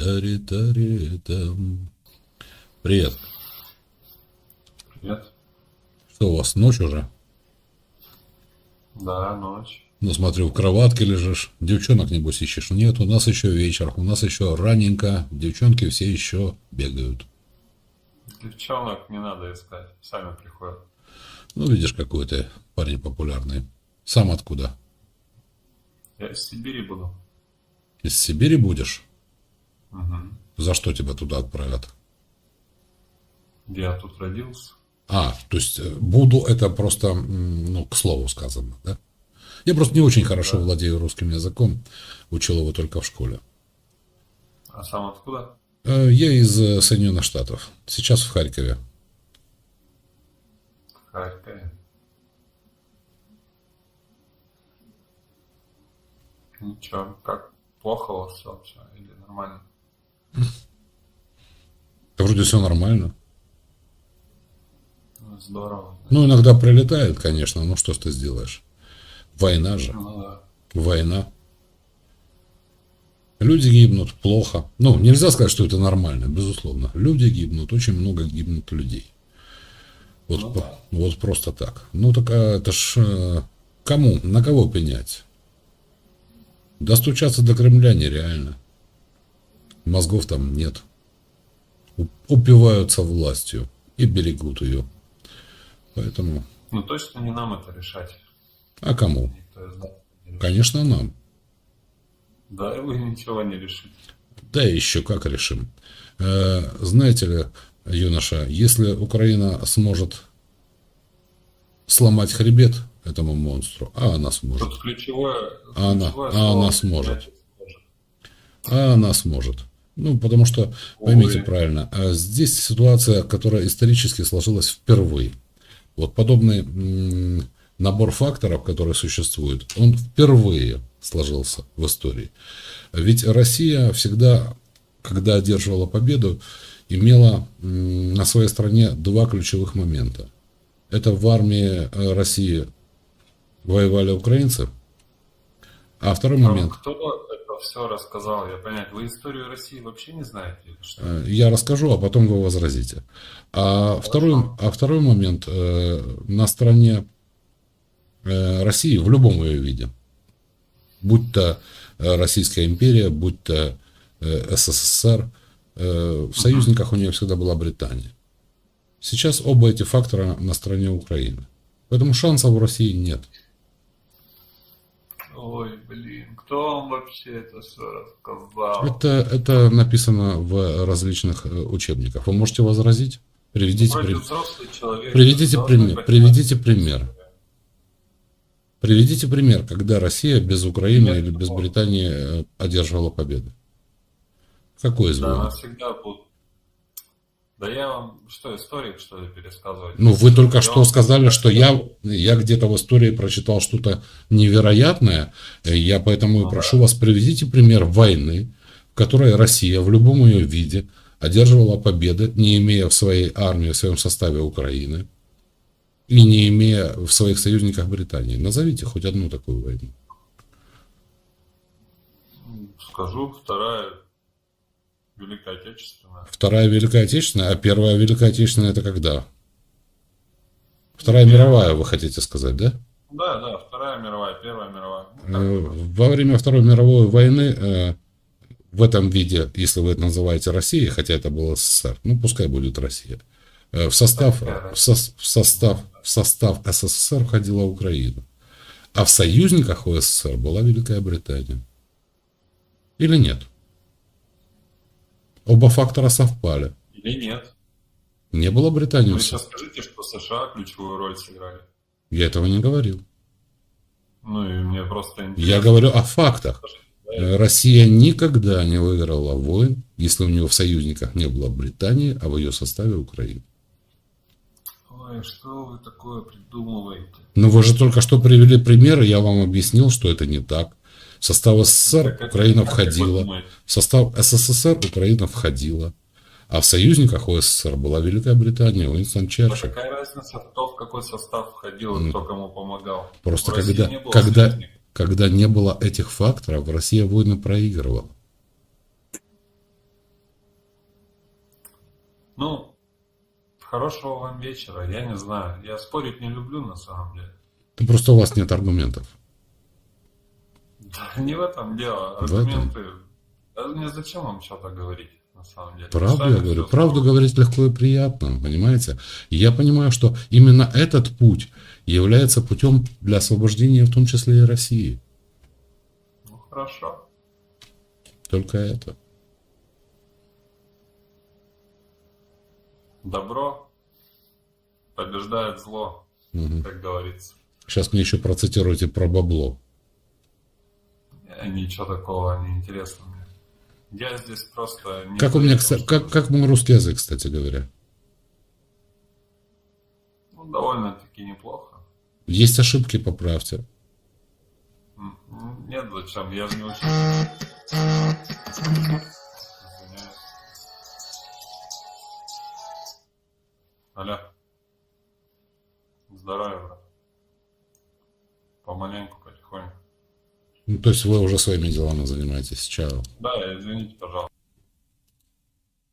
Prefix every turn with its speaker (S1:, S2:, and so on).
S1: тари тари там. Привет.
S2: Привет.
S1: Что у вас, ночь уже?
S2: Да, ночь.
S1: Ну, смотрю, в кроватке лежишь. Девчонок, небось, ищешь? Нет, у нас еще вечер. У нас еще раненько. Девчонки все еще бегают.
S2: Девчонок не надо искать, сами приходят.
S1: Ну, видишь, какой ты парень популярный. Сам откуда?
S2: Я из Сибири буду.
S1: Из Сибири будешь?
S2: Угу.
S1: За что тебя туда отправят?
S2: Я тут родился.
S1: А, то есть э, буду это просто, ну, к слову сказано, да? Я просто не очень хорошо
S2: Да.
S1: владею русским языком, учил его только в школе.
S2: А сам откуда?
S1: Э, Я из э, Соединенных Штатов, сейчас в Харькове.
S2: В Харькове. Ничего, как плохо у вас все вообще или нормально?
S1: Да вроде все нормально.
S2: Здорово.
S1: Ну, иногда прилетает, конечно, ну что ж ты сделаешь? Война же,
S2: Ну да.
S1: война. Люди гибнут плохо. Ну, нельзя сказать, что это нормально, безусловно. Люди гибнут, очень много гибнут людей. Вот,
S2: Ну да.
S1: вот просто так. Ну, так а это ж э, кому, на кого пенять? Достучаться до Кремля нереально. Мозгов там нет. Упиваются властью и берегут ее. Поэтому,
S2: Ну точно не нам это решать.
S1: а кому? Конечно, нам.
S2: Да, и вы ничего не решите.
S1: Да еще как решим. Э, знаете ли, юноша, если Украина сможет сломать хребет этому монстру, а она сможет,
S2: Тут ключевое,
S1: А она- а она сможет.
S2: «значит, сможет».
S1: а она сможет. Ну, потому что, поймите
S2: Ой.
S1: правильно, а здесь ситуация, которая исторически сложилась впервые. Вот подобный набор факторов, который существует, он впервые сложился в истории. Ведь Россия всегда, когда одерживала победу, имела на своей стороне два ключевых момента. Это в армии э, России воевали украинцы, а второй
S2: Вам
S1: момент,
S2: Кто все рассказал? Я понять, вы историю России вообще не знаете или что?
S1: Э, Я расскажу, а потом вы возразите. А второй, а второй момент э, на стороне э, России в любом ее виде, будь то Российская империя, будь то СССР, в союзниках у нее всегда была Британия. Сейчас оба эти фактора на стороне Украины. Поэтому шансов у России нет.
S2: Ой, блин, кто вам вообще это все рассказал?
S1: Это, это написано в различных э, учебниках. Вы можете возразить? Приведите пример.
S2: взрослый человек.
S1: Приведите пример, приведите пример. Приведите пример, когда Россия без Украины
S2: Нет
S1: или без. Британии э, одерживала победу. Какой из
S2: Да, она всегда будут. Да я вам что, историк, что ли, пересказывать?
S1: Ну, вы только
S2: Я
S1: что сказали, что я, я где-то в истории прочитал что-то невероятное. Э, Я поэтому и
S2: Ну
S1: прошу вас, приведите пример войны, в которой Россия в любом ее виде одерживала победы, не имея в своей армии, в своем составе Украины и не имея в своих союзниках Британии. Назовите хоть одну такую войну.
S2: Скажу, вторая Великая Отечественная.
S1: Вторая Великая Отечественная, а Первая Великая Отечественная это когда? Вторая
S2: Первая.
S1: мировая, вы хотите сказать, да?
S2: Да, да, Вторая мировая, Первая мировая. Ну, так,
S1: Во время Второй мировой войны э, в этом виде, если вы это называете Россией, хотя это был СССР, ну пускай будет Россия, э, в состав, в сос- в состав, в состав СССР входила Украина. А в союзниках у СССР была Великая Британия. Или нет? Оба фактора совпали.
S2: Или нет?
S1: Не было Британии.
S2: Вы сейчас скажите, что США ключевую роль сыграли.
S1: Я этого не говорил.
S2: Ну и мне просто интересно.
S1: Я говорю о фактах. Россия никогда не выиграла войн, если у нее в союзниках не было Британии, а в ее составе Украины.
S2: Ой, что вы такое придумываете?
S1: Но вы же только что привели примеры, я вам объяснил, что это не так. В состав СССР
S2: Так
S1: Украина
S2: как
S1: входила, в состав СССР Украина входила, а в союзниках у СССР была Великая Британия, Уинстон
S2: Да
S1: Черчилль.
S2: какая разница, кто в какой состав входил
S1: Ну,
S2: кто кому помогал?
S1: Просто
S2: В
S1: когда,
S2: не было
S1: когда,
S2: союзников.
S1: когда не было этих факторов, Россия войны проигрывала.
S2: Ну, хорошего вам вечера. Я не знаю. Я спорить не люблю на самом деле.
S1: Да просто у вас нет аргументов.
S2: Не в этом дело. Аргументы. Да мне зачем вам что-то говорить, на самом деле?
S1: Правду
S2: Сами
S1: я говорю. Правду
S2: знаете.
S1: говорить легко и приятно, понимаете? И я понимаю, что именно этот путь является путем для освобождения, в том числе и России.
S2: Ну, хорошо.
S1: Только это.
S2: Добро побеждает зло,
S1: Мгм.
S2: как говорится.
S1: Сейчас мне еще процитируйте про бабло.
S2: Э, Ничего такого не интересно мне. Я здесь просто... не
S1: Как у меня,
S2: чтобы-
S1: как, как мой русский язык, кстати говоря.
S2: Ну, довольно-таки неплохо.
S1: Есть ошибки, поправьте.
S2: Нет, зачем? Я же не учитель. Извиняюсь. Алло. Здоровья, брат. Помаленьку, потихоньку.
S1: Ну, то есть вы уже своими делами занимаетесь. Чао.
S2: Да, извините, пожалуйста.